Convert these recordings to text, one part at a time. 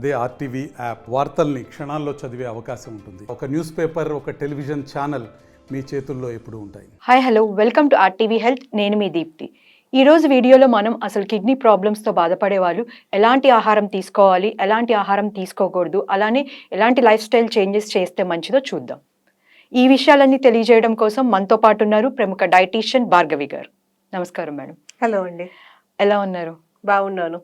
అదే RTV app వార్తల్ని క్షణాల్లో చదివే అవకాశం ఉంటుంది. ఒక న్యూస్ పేపర్ ఒక టెలివిజన్ ఛానల్ మీ చేతుల్లో ఎప్పుడూ ఉంటాయి. Hi hello. Welcome to RTV health. నేను మీ దీప్తి. ఈ రోజు వీడియోలో మనం అసలు కిడ్నీ ప్రాబ్లమ్స్తో బాధపడే వాళ్ళు ఎలాంటి ఆహారం తీసుకోవాలి ఎలాంటి ఆహారం తీసుకోకూడదు అలానే ఎలాంటి లైఫ్ స్టైల్ చేంజెస్ చేస్తే మంచిదో చూద్దాం. ఈ విషయాలన్నీ తెలియజేయడం కోసం మనతో పాటు ఉన్నారు ప్రముఖ డైటీషియన్ భార్గవి గారు. నమస్కారం మేడం. హలో అండి. ఎలా ఉన్నారు? బాగున్నాను.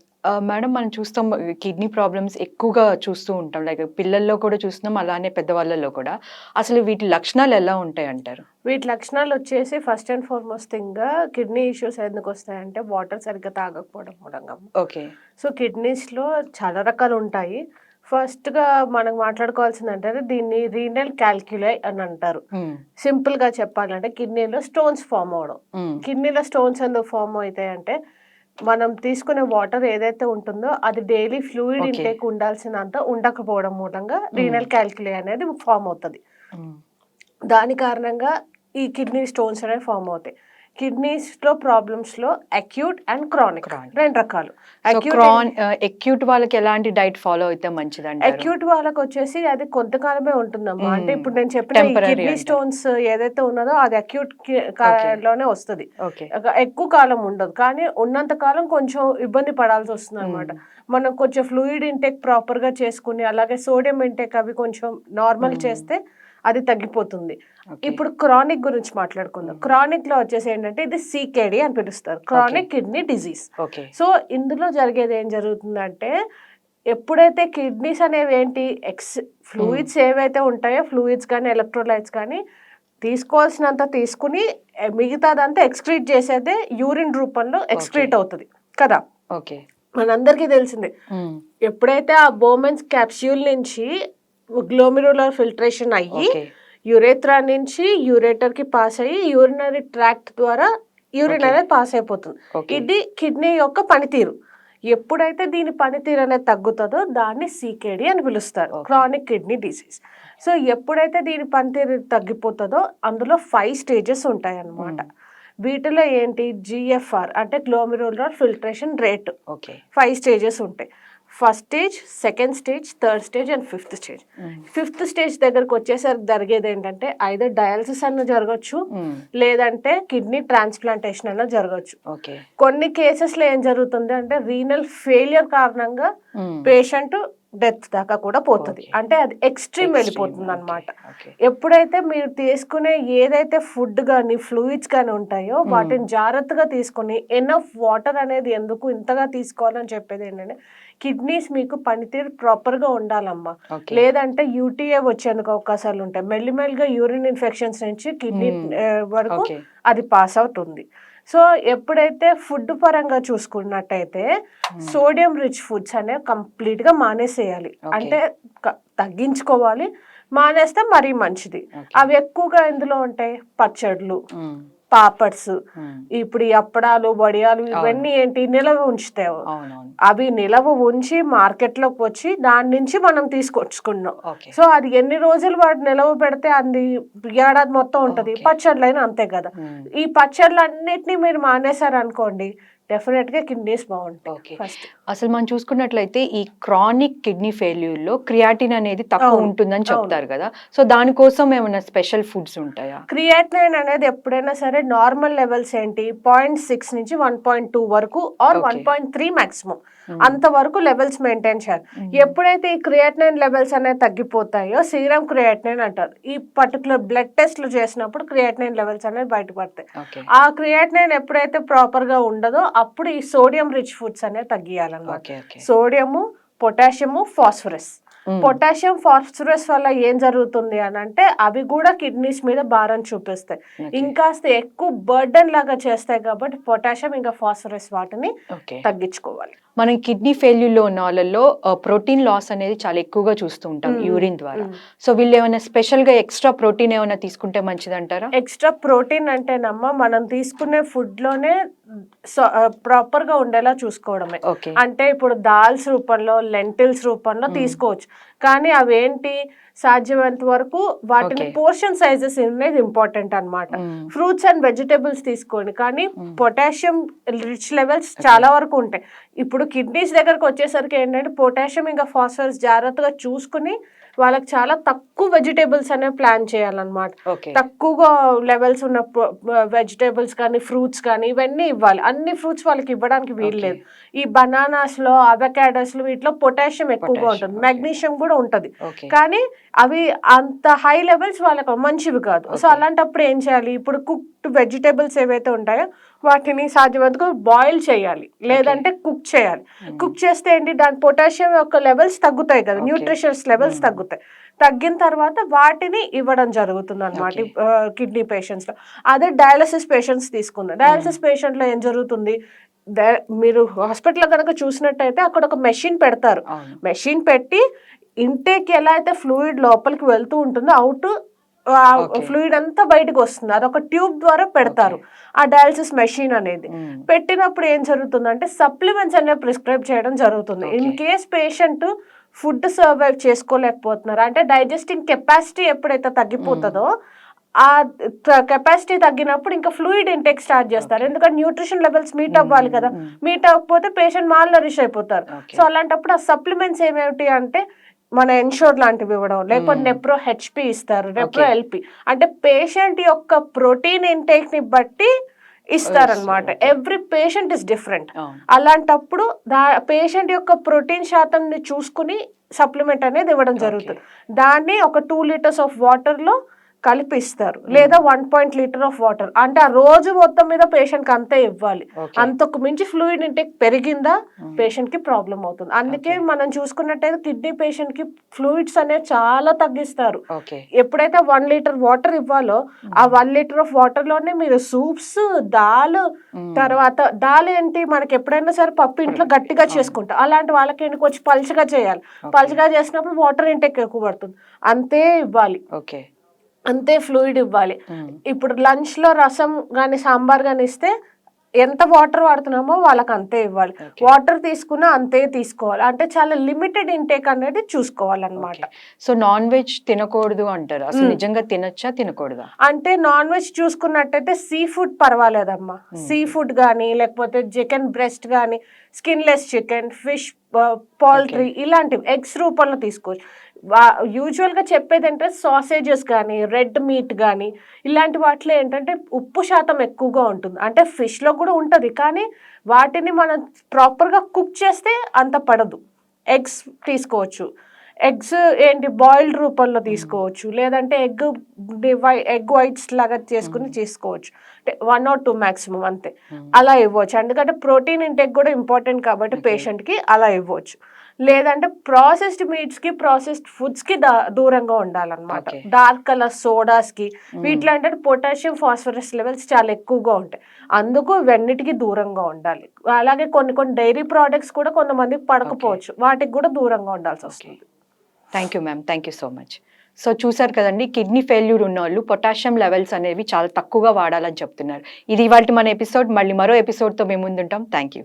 మేడం మనం చూస్తాం కిడ్నీ ప్రాబ్లమ్స్ ఎక్కువగా చూస్తూ ఉంటాం. లైక్ పిల్లల్లో కూడా చూస్తున్నాం అలానే పెద్దవాళ్ళల్లో కూడా. అసలు వీటి లక్షణాలు ఎలా ఉంటాయి అంటారు? వీటి లక్షణాలు వచ్చేసి first and foremost thing kidney issues ఎందుకు వస్తాయంటే వాటర్ సరిగ్గా తాగకపోవడం మూలంగా. ఓకే. సో కిడ్నీస్లో చాలా రకాలు ఉంటాయి. ఫస్ట్గా మనం మాట్లాడుకోవాల్సింది అంటే దీన్ని రీనల్ క్యాల్క్యులై అని అంటారు. సింపుల్గా చెప్పాలంటే కిడ్నీలో స్టోన్స్ ఫామ్ అవడం. కిడ్నీలో స్టోన్స్ ఎందుకు ఫామ్ అవుతాయి అంటే మనం తీసుకునే వాటర్ ఏదైతే ఉంటుందో అది డైలీ ఫ్లూయిడ్. ఇంటేక్ ఉండాల్సినంత ఉండకపోవడం మూలంగా రీనల్ క్యాల్క్యులై అనేది ఫామ్ అవుతుంది. దాని కారణంగా ఈ కిడ్నీ స్టోన్స్ అనేవి ఫామ్ అవుతాయి. కిడ్నీస్లో ప్రాబ్లమ్స్లో అక్యూట్ అండ్ క్రానిక్. రెండు రకాలు. క్రాన్ ఎక్యూట్ వాళ్ళకి ఎలాంటి డైట్ ఫాలో అయితే మంచిది అంటారు అక్యూట్ వాళ్ళకి వచ్చేసి అది కొంతకాలమే ఉంటుందమ్మా. అంటే ఇప్పుడు నేను చెప్పిన కిడ్నీ. స్టోన్స్ ఏదైతే ఉన్నదో అది అక్యూట్ కాలంలోనే వస్తుంది. ఎక్కువ కాలం ఉండదు. కానీ ఉన్నంత కాలం కొంచెం ఇబ్బంది పడాల్సి వస్తుంది అనమాట మనం కొంచెం ఫ్లూయిడ్ ఇంటేక్ ప్రాపర్గా చేసుకుని అలాగే సోడియం ఇంటేక్ అవి కొంచెం నార్మల్ Mm. చేస్తే అది తగ్గిపోతుంది. ఇప్పుడు క్రానిక్ గురించి మాట్లాడుకుందాం. క్రానిక్లో వచ్చేసి ఏంటంటే ఇది సీకేడి అని పిలుస్తారు. Chronic kidney disease. Okay so ఇందులో జరిగేది ఏం జరుగుతుందంటే ఎప్పుడైతే కిడ్నీస్ అనేవి ఏంటి ఎక్స్ ఫ్లూయిడ్స్ ఏవైతే ఉంటాయో ఫ్లూయిడ్స్ కానీ ఎలక్ట్రోలైట్స్ కానీ తీసుకోవాల్సినంత తీసుకుని మిగతాదంతా ఎక్స్క్రీట్ చేసేదే యూరిన్ రూపంలో ఎక్స్క్రీట్ అవుతుంది. కదా? ఓకే మనందరికీ తెలిసిందే. ఎప్పుడైతే ఆ బోమెన్స్ క్యాప్స్యూల్ నుంచి గ్లోమిరులర్ ఫిల్టరేషన్ అయ్యి యురేత్రా నుంచి యూరేటర్కి పాస్ అయ్యి యూరినరీ ట్రాక్ట్ ద్వారా యూరిన్. అనేది పాస్ అయిపోతుంది. ఇది కిడ్నీ యొక్క పనితీరు. ఎప్పుడైతే దీని పనితీరు అనేది తగ్గుతుందో దాన్ని సీకేడి అని పిలుస్తారు. Chronic kidney disease. సో ఎప్పుడైతే దీని పనితీరు తగ్గిపోతుందో అందులో ఫైవ్ స్టేజెస్ ఉంటాయి అన్నమాట వీటిలో ఏంటి? జిఎఫ్ఆర్ అంటే glomerular filtration rate. Okay. Five stages ఉంటాయి. First stage second stage third stage and fifth stage. Fifth stage దగ్గరకు వచ్చేసరికి జరిగేది ఏంటంటే ఐదర్ డయాలసిస్ అన్న జరగచ్చు లేదంటే కిడ్నీ ట్రాన్స్ప్లాంటేషన్ అన్న జరగచ్చు. ఓకే. కొన్ని కేసెస్లో ఏం జరుగుతుంది అంటే రీనల్ ఫెయిలియర్ కారణంగా పేషెంట్ డెత్ దాకా కూడా పోతుంది. అంటే అది ఎక్స్ట్రీమ్ వెళ్ళిపోతుంది అనమాట ఎప్పుడైతే మీరు తీసుకునే ఏదైతే ఫుడ్ కానీ ఫ్లూయిడ్స్ కానీ ఉంటాయో Hmm. వాటిని జాగ్రత్తగా తీసుకుని ఎనఫ్ వాటర్ అనేది ఎందుకు ఇంతగా తీసుకోవాలని చెప్పేది ఏంటంటే కిడ్నీస్ మీకు పనితీరు ప్రాపర్గా ఉండాలమ్మా. లేదంటే యూటీఏ వచ్చేందుకు అవకాశాలు ఉంటాయి. మెల్లిమెల్లిగా యూరిన్ ఇన్ఫెక్షన్స్ నుంచి కిడ్నీ Hmm. వరకు అది పాస్ అవుట్ ఉంది సో ఎప్పుడైతే ఫుడ్ పరంగా చూసుకున్నట్టయితే సోడియం రిచ్ ఫుడ్స్ అనేవి కంప్లీట్గా మానేసేయాలి. అంటే తగ్గించుకోవాలి. మానేస్తే మరీ మంచిది. అవి ఎక్కువగా ఇందులో ఉంటాయి? పచ్చళ్ళు పాపడ్స్ ఇప్పుడు ఈ అప్పడాలు వడియాలు ఇవన్నీ ఏంటి? నిలవ అవునవును. అవి నిలవ ఉంచి మార్కెట్లోకి వచ్చి దాని నుంచి మనం తీసుకొచ్చుకున్నాం సో అది ఎన్ని రోజులు వాటి నిలవ పెడితే అది ఏడాది మొత్తం ఉంటది. Okay. పచ్చళ్ళైనా అంతే కదా. ఈ పచ్చళ్ళు అన్నిటిని మీరు మానేశారు అనుకోండి డెఫినెట్గా కిడ్నీస్ బాగుంటాయి ఫస్ట్. అసలు మనం చూసుకున్నట్లయితే ఈ క్రానిక్ కిడ్నీ ఫెయిల్యూర్లో క్రియాటిన్ అనేది తక్కువ ఉంటుందని చెప్తారు కదా. సో దానికోసం ఏమైనా స్పెషల్ ఫుడ్స్ ఉంటాయా? క్రియాటినైన్ అనేది ఎప్పుడైనా సరే నార్మల్ లెవెల్స్ ఏంటి? పాయింట్ సిక్స్ నుంచి వన్ పాయింట్ టూ వరకు or. One point three maximum. అంతవరకు లెవెల్స్ మెయింటైన్ చేయాలి. ఎప్పుడైతే ఈ క్రియాటినైన్ లెవెల్స్ అనేది తగ్గిపోతాయో సీరం క్రియాటినైన్ అంటారు. ఈ పర్టికులర్ బ్లడ్ టెస్ట్లు చేసినప్పుడు క్రియాటినైన్ లెవెల్స్ అనేది బయటపడతాయి. ఆ క్రియాటినైన్ ఎప్పుడైతే ప్రాపర్గా ఉండదో అప్పుడు ఈ సోడియం రిచ్ ఫుడ్స్ అనేది తగ్గియాలన్నమాట okay sodium potassium phosphorus. Potassium phosphorus వల్ల ఏం జరుగుతుంది అని అంటే అవి కూడా కిడ్నీస్ మీద భారం చూపిస్తాయి. ఇంకాస్త ఎక్కువ బర్డెన్ లాగా చేస్తాయి కాబట్టి పొటాషియం ఇంకా ఫాస్ఫరస్ వాటిని తగ్గించుకోవాలి. మనం కిడ్నీ ఫెయిల్యూర్లో ఉన్న వాళ్ళలో ప్రోటీన్ లాస్ అనేది చాలా ఎక్కువగా చూస్తూ ఉంటాం. యూరిన్ ద్వారా. సో వీళ్ళు ఏమైనా స్పెషల్గా ఎక్స్ట్రా ప్రోటీన్ ఏమైనా తీసుకుంటే మంచిదంటారా ఎక్స్ట్రా ప్రోటీన్ అంటేనమ్మా మనం తీసుకునే ఫుడ్లోనే ప్రాపర్గా ఉండేలా చూసుకోవడమే ఓకే అంటే ఇప్పుడు దాల్స్ రూపంలో లెంటిల్స్ రూపంలో. తీసుకోవచ్చు కానీ అవేంటి సాధ్యమైనంత వరకు వాటిని. పోర్షన్ సైజెస్ అనేది ఇంపార్టెంట్ అన్నమాట ఫ్రూట్స్ అండ్ వెజిటేబుల్స్ తీసుకోండి కానీ. పొటాషియం రిచ్ లెవెల్స్ చాలా వరకు ఉంటాయి ఇప్పుడు కిడ్నీస్ దగ్గరకు వచ్చేసరికి ఏంటంటే పొటాషియం ఇంకా ఫాస్ఫరస్ జాగ్రత్తగా చూసుకుని వాళ్ళకి చాలా తక్కువ వెజిటేబుల్స్ అనేవి ప్లాన్ చేయాలన్నమాట. ఓకే. తక్కువగా లెవెల్స్ ఉన్న వెజిటేబుల్స్ కానీ ఫ్రూట్స్ కానీ ఇవన్నీ ఇవ్వాలి. అన్ని ఫ్రూట్స్ వాళ్ళకి ఇవ్వడానికి వీల్లేదు ఈ బనానాస్లో అవకాడోస్లో వీటిలో పొటాషియం ఎక్కువగా ఉంటుంది. మెగ్నీషియం కూడా ఉంటది. కానీ అవి అంత హై లెవెల్స్ వాళ్ళకి మంచివి కాదు. సో. అలాంటప్పుడు ఏం చేయాలి? ఇప్పుడు కుక్డ్ వెజిటేబుల్స్ ఏవైతే ఉంటాయో వాటిని సాధ్యమంతకు బాయిల్ చేయాలి. లేదంటే కుక్ చేయాలి. Hmm. కుక్ చేస్తే ఏంటి? దాని పొటాషియం యొక్క లెవెల్స్ తగ్గుతాయి కదా. Nutritions levels Hmm. తగ్గుతాయి. తగ్గిన తర్వాత వాటిని ఇవ్వడం జరుగుతుంది అనమాట. కిడ్నీ పేషెంట్స్లో. అదే డయాలసిస్ పేషెంట్స్ తీసుకుందాం. డయాలసిస్ పేషెంట్లో ఏం జరుగుతుంది? మీరు హాస్పిటల్ కనుక చూసినట్టయితే అక్కడ ఒక మెషిన్ పెడతారు. మెషిన్ పెట్టి ఇంటేక్ ఎలా అయితే ఫ్లూయిడ్ లోపలికి వెళ్తూ ఉంటుందో అవుట్. ఫ్లూయిడ్ అంతా బయటకు వస్తుంది. అదొక ట్యూబ్ ద్వారా పెడతారు. ఆ డయాలసిస్ మెషిన్ అనేది. మ్మ్. పెట్టినప్పుడు ఏం జరుగుతుందంటే సప్లిమెంట్స్ అనేవి ప్రిస్క్రైబ్ చేయడం జరుగుతుంది. In. Case patient food survive చేసుకోలేకపోతున్నారు అంటే డైజెస్టింగ్ కెపాసిటీ ఎప్పుడైతే తగ్గిపోతుందో ఆ కెపాసిటీ తగ్గినప్పుడు ఇంకా ఫ్లూయిడ్ ఇంటేక్ స్టార్ట్ చేస్తారు. ఎందుకంటే న్యూట్రిషన్ లెవెల్స్ మీట్ అవ్వాలి కదా. మ్మ్. మీట్ అవ్వకపోతే పేషెంట్ మాల్ నరిష్ అయిపోతారు. సో అలాంటప్పుడు ఆ సప్లిమెంట్స్ ఏమేమిటి అంటే మన ఎన్షోర్ లాంటివి ఇవ్వడం. లేకపోతే Hmm. నెప్రో హెచ్పి ఇస్తారు. నెప్రో. ఎల్పి అంటే పేషెంట్ యొక్క ప్రోటీన్ ఇంటేక్ని బట్టి ఇస్తారనమాట. ఎవ్రీ పేషెంట్ ఇస్ డిఫరెంట్ అలాంటప్పుడు దా పేషెంట్ యొక్క ప్రోటీన్ శాతంని చూసుకుని సప్లిమెంట్ అనేది ఇవ్వడం జరుగుతుంది. దాన్ని ఒక టూ లీటర్స్ ఆఫ్ వాటర్లో కలిపి ఇస్తారు లేదా one point litre of water అంటే ఆ రోజు మొత్తం మీద పేషెంట్కి అంతే ఇవ్వాలి. అంతకు మించి ఫ్లూయిడ్ ఇంటేక్ పెరిగిందా? Hmm. పేషెంట్కి ప్రాబ్లం అవుతుంది. అందుకే. మనం చూసుకున్నట్టయితే కిడ్నీ పేషెంట్కి ఫ్లూయిడ్స్ అనేవి చాలా తగ్గిస్తారు. ఎప్పుడైతే వన్ లీటర్ వాటర్ ఇవ్వాలో ఆ వన్ లీటర్ ఆఫ్ వాటర్లోనే మీరు సూప్స్ దాల్ మ్మ్. తర్వాత దాల్ ఏంటి? మనకి ఎప్పుడైనా సరే పప్పు ఇంట్లో గట్టిగా చేసుకుంటాం. అలాంటి వాళ్ళకి ఏంటి కొంచెం పలుచగా చేయాలి. పలుచగా చేసినప్పుడు వాటర్ ఇంటేక్ ఎక్కువ పడుతుంది. అంతే ఇవ్వాలి. ఓకే అంతే ఫ్లూయిడ్ ఇవ్వాలి. ఇప్పుడు లంచ్లో రసం కానీ సాంబార్ కానీ ఇస్తే ఎంత వాటర్ వాడుతున్నామో వాళ్ళకి అంతే ఇవ్వాలి. వాటర్ తీసుకున్నా అంతే తీసుకోవాలి. అంటే చాలా లిమిటెడ్ ఇంటేక్ అనేది చూసుకోవాలన్నమాట. సో నాన్ వెజ్ తినకూడదు అంటారు. అసలు. నిజంగా తినొచ్చా తినకూడదా? అంటే నాన్ వెజ్ చూసుకున్నట్టయితే సీ ఫుడ్ పర్వాలేదమ్మా. సీ ఫుడ్ కానీ లేకపోతే చికెన్ బ్రెస్ట్ కానీ స్కిన్లెస్ చికెన్ ఫిష్ పౌల్ట్రీ ఇలాంటివి ఎగ్స్ రూపంలో తీసుకోవచ్చు. యూజువల్గా చెప్పేది ఏంటంటే సాసేజెస్ కానీ రెడ్ మీట్ కానీ ఇలాంటి వాటిలో ఏంటంటే ఉప్పు శాతం ఎక్కువగా ఉంటుంది. అంటే ఫిష్లో కూడా ఉంటుంది కానీ వాటిని మనం ప్రాపర్గా కుక్ చేస్తే అంత పడదు. ఎగ్స్ తీసుకోవచ్చు. ఎగ్స్ ఏంటి బాయిల్డ్ రూపంలో తీసుకోవచ్చు. లేదంటే ఎగ్ ఎగ్ వైట్స్ లాగా చేసుకుని తీసుకోవచ్చు. అంటే వన్ ఆర్ టూ మాక్సిమం అంతే. మ్మ్. అలా ఇవ్వచ్చు. ఎందుకంటే ప్రోటీన్ ఇంటెక్ కూడా ఇంపార్టెంట్ కాబట్టి. పేషెంట్కి అలా ఇవ్వచ్చు. లేదంటే ప్రాసెస్డ్ మీట్స్కి ప్రాసెస్డ్ ఫుడ్స్కి దూరంగా ఉండాలన్నమాట. డార్క్ కలర్ సోడాస్కి వీటిలో ఏంటంటే పొటాషియం ఫాస్ఫరస్ లెవెల్స్ చాలా ఎక్కువగా ఉంటాయి. అందుకు ఇవన్నిటికీ దూరంగా ఉండాలి. అలాగే కొన్ని కొన్ని డైరీ ప్రోడక్ట్స్ కూడా కొంతమందికి పడకపోవచ్చు. వాటికి కూడా దూరంగా ఉండాల్సి వస్తుంది. Thank you ma'am thank you so much so చూసారు కదండి కిడ్నీ ఫెయిల్యూర్ ఉన్న వాళ్ళు పొటాషియం లెవెల్స్ అనేవి చాలా తక్కువగా వాడాలని చెప్తున్నారు. ఇది ఇవాళ మన ఎపిసోడ్ మళ్ళీ మరో ఎపిసోడ్తో మేము ముందుంటాం. Thank you